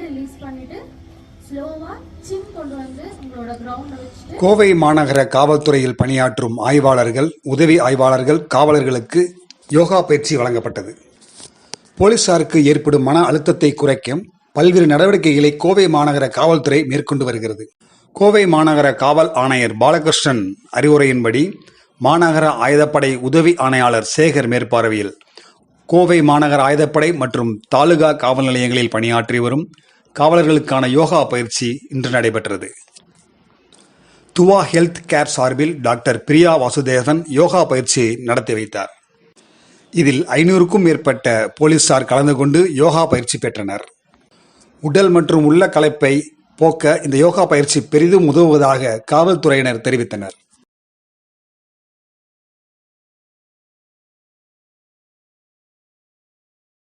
Release பண்ணிட்டு கோவை மாநகர காவல்துறையில் பணியாற்றும் ஆய்வாளர்கள் உதவி ஆய்வாளர்கள் காவலர்களுக்கு யோகா பயிற்சி வழங்கப்பட்டது. போலீசாருக்கு ஏற்படும் மன அழுத்தத்தை குறைக்கும் பல்வேறு நடவடிக்கைகளை கோவை மாநகர காவல்துறை மேற்கொண்டு வருகிறது. கோவை மாநகர காவல் ஆணையர் பாலகிருஷ்ணன் அறிவுரையின்படி மாநகர ஆயுதப்படை உதவி ஆணையாளர் சேகர் மேற்பார்வையில் கோவை மாநகர ஆயுதப்படை மற்றும் தாலுகா காவல் நிலையங்களில் பணியாற்றி வரும் காவலர்களுக்கான யோகா பயிற்சி இன்று நடைபெற்றது. துவா ஹெல்த் கேர் சார்பில் டாக்டர் பிரியா வாசுதேவன் யோகா பயிற்சியை நடத்தி வைத்தார். இதில் ஐநூறுக்கும் மேற்பட்ட போலீசார் கலந்து கொண்டு யோகா பயிற்சி பெற்றனர். உடல் மற்றும் உள்ள கலைப்பை போக்க இந்த யோகா பயிற்சி பெரிதும் உதவுவதாக காவல்துறையினர் தெரிவித்தனர்.